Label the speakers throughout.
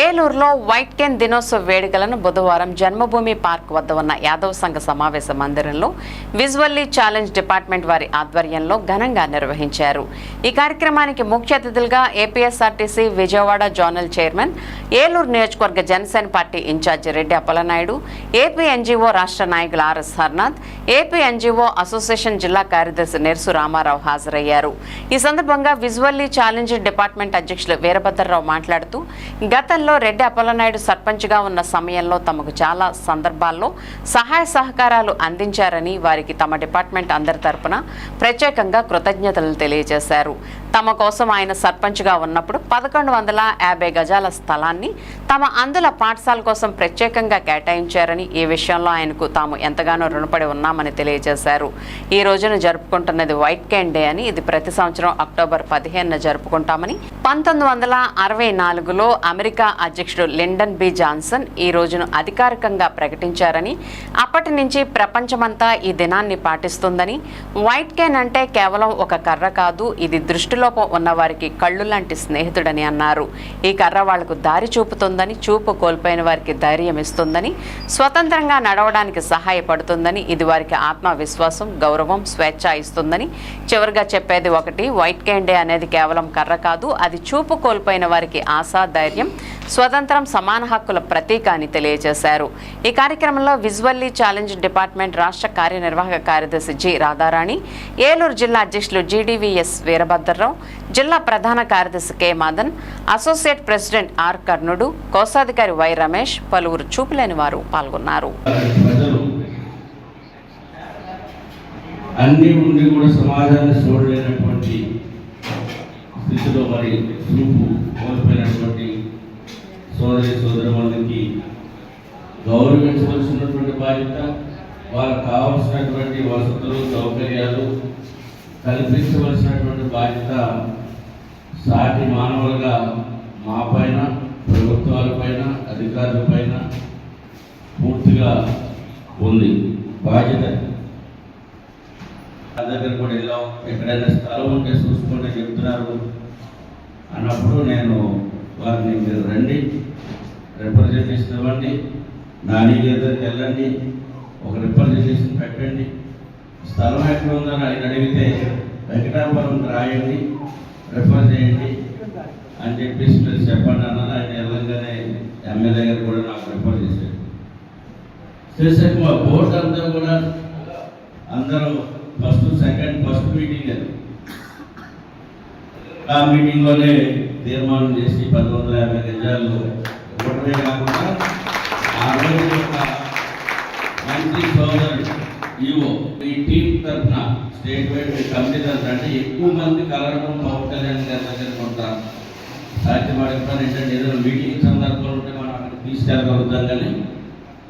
Speaker 1: ఏలూరులో white can దినోత్సవ వేడుకలను బుధవారం జన్మభూమి పార్క్ వద్ద ఉన్న యాదవ్ సంఘ సమావేశ మందిరంలో విజువల్లీ ఛాలెంజ్ డిపార్ట్మెంట్ వారి ఆధ్వర్యంలో ఘనంగా నిర్వహించారు. ఈ కార్యక్రమానికి ముఖ్య అతిథులుగా APSRTC Vijayawada zonal chairman Eluru నియోజకవర్గ Janasena party incharge Reddy Appalanaidu AP NGO రాష్ట్ర నాయకులు RS Harnath AP NGO association జిల్లా కార్యదర్శి నెర్సు రామారావు హాజరయ్యారు. ఈ సందర్భంగా విజువల్లీ ఛాలెంజ్ డిపార్ట్మెంట్ అధ్యక్షులు వీరభద్రరావు మాట్లాడుతూ గత గతంలో రెడ్డి అప్పలనాయుడు సర్పంచ్గా ఉన్న సమయంలో తమకు చాలా సందర్భాల్లో సహాయ సహకారాలు అందించారని వారికి తమ డిపార్ట్మెంట్ అందరి తరపున ప్రత్యేకంగా కృతజ్ఞతలు తెలియజేశారు. తమ కోసం ఆయన సర్పంచ్గా ఉన్నప్పుడు పదకొండు వందల యాభై గజాల స్థలాన్ని తమ అందుల పాఠశాల కోసం ప్రత్యేకంగా కేటాయించారని ఈ విషయంలో ఆయనకు తాము ఎంతగానో రుణపడి ఉన్నామని తెలియజేశారు. ఈ రోజున జరుపుకుంటున్నది వైట్ కేన్ డే అని ఇది ప్రతి సంవత్సరం అక్టోబర్ పదిహేనున జరుపుకుంటామని పంతొమ్మిది వందల అరవై నాలుగులో అమెరికా అధ్యక్షుడు లిండన్ బి. జాన్సన్ ఈ రోజును అధికారికంగా ప్రకటించారని అప్పటి నుంచి ప్రపంచమంతా ఈ దినాన్ని పాటిస్తుందని. వైట్ కేన్ అంటే కేవలం ఒక కర్ర కాదు ఇది దృష్టిలో ఉన్న ఉన్నవారికి కళ్ళు లాంటి స్నేహితుడని అన్నారు. ఈ కర్ర వాళ్ళకు దారి చూపుతుందని చూపు కోల్పోయిన వారికి ధైర్యం ఇస్తుందని స్వతంత్రంగా నడవడానికి సహాయపడుతుందని ఇది వారికి ఆత్మవిశ్వాసం గౌరవం స్వేచ్ఛ ఇస్తుందని చివరిగా చెప్పేది ఒకటి వైట్ కేన్ డే అనేది కేవలం కర్ర కాదు అది చూపు కోల్పోయిన వారికి ఆశ ధైర్యం స్వతంత్రం సమాన హక్కుల ప్రతీక అని తెలియజేశారు. ఈ కార్యక్రమంలో విజువల్లీ ఛాలెంజ్ డిపార్ట్మెంట్ రాష్ట్ర కార్యనిర్వాహక కార్యదర్శి జి రాధారాణి ఏలూరు జిల్లా అధ్యక్షులు జీడీవీఎస్ వీరభద్రరావు జిల్లా ప్రధాన కార్యదర్శి K. Madan associate president R. Karnudu కోశాధికారి వై. రమేష్ పలువురు చూపులేని వారు పాల్గొన్నారు.
Speaker 2: అన్ని ఉండి కూడా సమాజాన్ని చూడలేనటువంటి స్థితిలో మరి చూపు కోల్పోయినటువంటి సోదరి సోదరులకి గౌరవించవలసినటువంటి బాధ్యత వాళ్ళకు కావలసినటువంటి వసతులు సౌకర్యాలు కల్పించవలసినటువంటి బాధ్యత సాటి మానవులుగా మా పైన ప్రభుత్వాల పైన పూర్తిగా ఉంది. బాధ్యత. నా దగ్గర కూడా వెళ్ళాం ఎక్కడైనా స్థలం ఉంటే చూసుకుంటే చెప్తున్నారు. అన్నప్పుడు నేను వారిని మీరు రండి రిప్రజెంటేషన్ ఇవ్వండి నాని దగ్గరికి వెళ్ళండి ఒక రిప్రజెంటేషన్ పెట్టండి. స్థలం ఎక్కడ ఉందని ఆయన అడిగితే వెంకటాపురం రాయండి రిఫర్ చేయండి అని చెప్పేసి మీరు చెప్పండి అన్నారు. ఆయన వెళ్ళంగానే ఎమ్మెల్యే గారు కూడా నాకు రిఫర్ చేశారు. చేశాక మా బోర్డు అంతా కూడా అందరూ ఫస్ట్ సెకండ్ ఫస్ట్ మీటింగ్ అది ఆ మీటింగ్లోనే తీర్మానం చేసి పంతొమ్మిది వందల యాభై గజాలు ఇవ్వడమే కాకుండా ఆ రోజు యొక్క మంచి సోదరుడు ఈవో ఈ టీం తరఫున స్టేట్ వైడ్ కమిటీ తరఫున అంటే ఎక్కువ మంది కలవడం పవన్ కళ్యాణ్ గారి దగ్గర కొంత సాధ్యపడకపోయినా ఏంటంటే ఏదైనా మీటింగ్ సందర్భంలో ఉంటే మనం అక్కడ తీసుకెళ్ళగలుగుతాం కానీ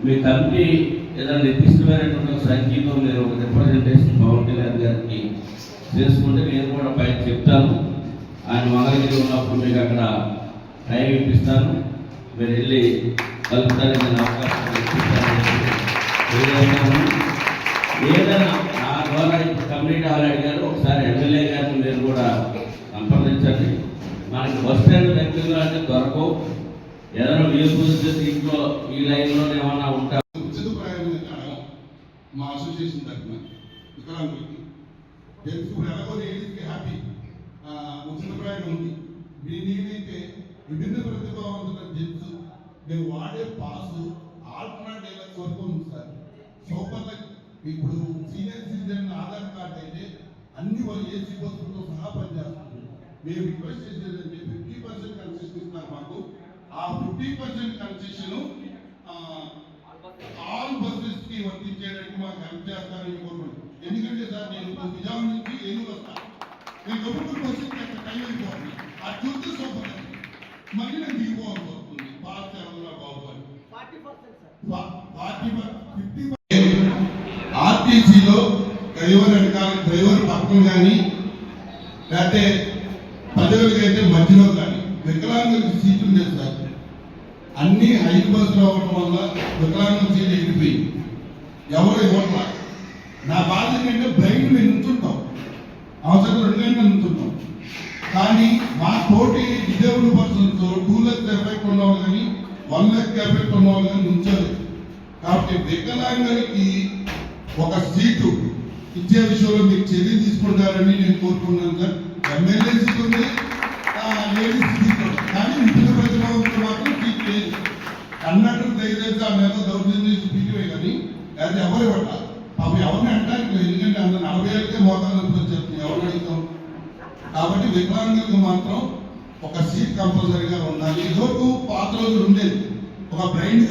Speaker 2: మీ కమిటీ ఏదైనా నిర్దిష్టమైనటువంటి ఒక మీరు ఒక రిప్రజెంటేషన్ పవన్ కళ్యాణ్ గారికి చేసుకుంటే నేను కూడా పైన చెప్తాను. ఆయన మంగళగిరి ఉన్నప్పుడు మీకు అక్కడ టైం ఇప్పిస్తాను. మీరు వెళ్ళి కలుపుతారని నేను అవకాశం ఇప్పిస్తాను ఏదైనా నా ద్వారా ఇప్పుడు కమ్యూనిటీ హాల్ అడిగారు ఒకసారి ఎమ్మెల్యే గారిని మీరు కూడా సంప్రదించండి. మనకి బస్ స్టాండ్ దగ్గరలో అంటే దొరకవు. ఏదైనా వీలు కుదిరితే దీంట్లో ఈ లైన్లో ఏమైనా ఉంటా
Speaker 3: ఉచిత ప్రయాణం అడగం మా అసోసియేషన్ తరఫున. వికలాంగులకి. తెలుసు ఎలాగో లేడీస్కి హ్యాపీ ఉచిత ప్రయాణం ఉంది. దీని నేనైతే విభిన్న ప్రతిభావంతుల జెంట్స్ మేము వాడే పాసు ఆల్టర్నేట్ డేలకు వరకు ఉంది సార్ సూపర్ లైక్ ఇప్పుడు సీనియర్ సిటిజన్ ఆధార్ కార్డ్ అయితే అన్ని వాళ్ళు ఏసీ బస్సులతో సహా పనిచేస్తుంది మేము రిక్వెస్ట్ చేసేది ఫిఫ్టీ పర్సెంట్ కన్సెషన్ ఇస్తున్నారు మాకు. ఆ ఫిఫ్టీ పర్సెంట్ కన్సెషన్ ఆల్ బస్సెస్కి వర్తించేటట్టు మాకు హెల్ప్ చేస్తారని కోరుకుంటున్నాను ఎందుకంటే సార్ నేను విజయవాడ నుంచి ఏలూరు వస్తాను నేను గొప్ప బస్సు ఎక్కడ టైం అయిపోతుంది. ఆ చూస్తే సూపర్ మళ్ళీ నేను దిగిపోవాల్సి వస్తుంది. సేవల్లో బాగుపడి ఫార్టీ ఫిఫ్టీ ఆర్టీసీలో డ్రైవర్ వెనకాల డ్రైవర్ పక్కన కానీ లేకపోతే ప్రజలకు అయితే మధ్యలో కానీ వికలాంగులకు సీట్లు లేదు సార్. అన్ని ఐదు బస్సులు అవ్వడం వల్ల వికలాంగుల సీట్లు ఎగిరిపోయింది ఎవరు ఇవ్వట్లా? నా బాధ ఏంటంటే బ్లైండ్ మేము నుంచుంటాం. అవసరం రెండు గంటలు నుంచుంటాం. కానీ మా తోటి disable persons two legs effect ఉన్నవాళ్ళు కానీ వన్ లెగ్ ఎఫెక్ట్ ఉన్నవాళ్ళు కానీ ఉంచలేదు కాబట్టి వికలాంగులకి ఒక సీటు ఇచ్చే విషయంలో మీరు చర్య తీసుకుంటారని నేను కోరుకున్నాను సార్. ఎమ్మెల్యే సీట్ ఉంది లేడీస్ సీట్ కానీ విభిన్న ప్రతిభావంతో మాత్రం సీట్ లేదు. అన్నట్టు దయచేసి ఆ మీద దౌర్జన్యం చూపించే కానీ అది ఎవరు ఇవ్వట అవి ఎవరిని అంటారు ఎందుకంటే అంత నలభై ఏళ్ళకే మోకాలు చెప్తుంది ఎవరు అడుగుతాం? కాబట్టి వికలాంగులకు మాత్రం ఒక సీట్ కంపల్సరీగా ఉండాలి. ఇదివరకు పాత రోజులు ఉండేది ఒక బ్రైండ్